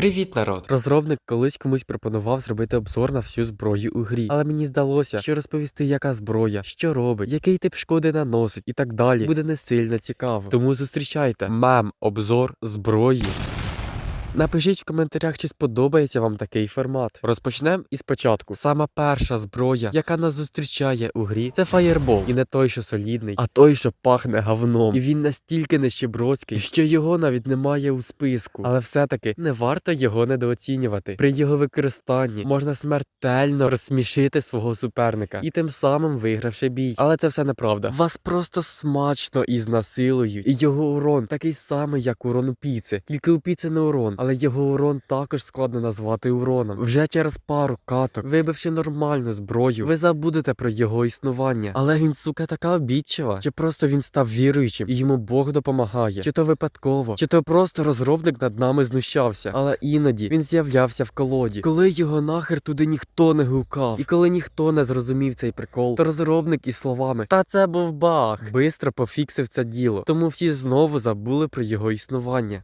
Привіт, народ! Розробник колись комусь пропонував зробити обзор на всю зброю у грі, але мені здалося, що розповісти, яка зброя, що робить, який тип шкоди наносить і так далі, буде не сильно цікаво. Тому зустрічайте мем обзор зброї. Напишіть в коментарях, чи сподобається вам такий формат. Розпочнемо із початку. Сама перша зброя, яка нас зустрічає у грі, це фаєрбол. І не той, що солідний, а той, що пахне говном. І він настільки нещеброцький, що його навіть немає у списку. Але все-таки не варто його недооцінювати. При його використанні можна смертельно розсмішити свого суперника і тим самим вигравши бій. Але це все неправда. Вас просто смачно ізнасилують. І його урон такий самий, як урон у піци. Тільки у піци не урон, але його урон також складно назвати уроном. Вже через пару каток, вибивши нормальну зброю, ви забудете про його існування. Але він, сука, така обідчива. Чи просто він став віруючим і йому Бог допомагає, чи то випадково, чи то просто розробник над нами знущався. Але іноді він з'являвся в колоді, коли його нахер туди ніхто не гукав, і коли ніхто не зрозумів цей прикол, то розробник із словами Та це був баг, бистро пофіксив це діло. Тому всі знову забули про його існування.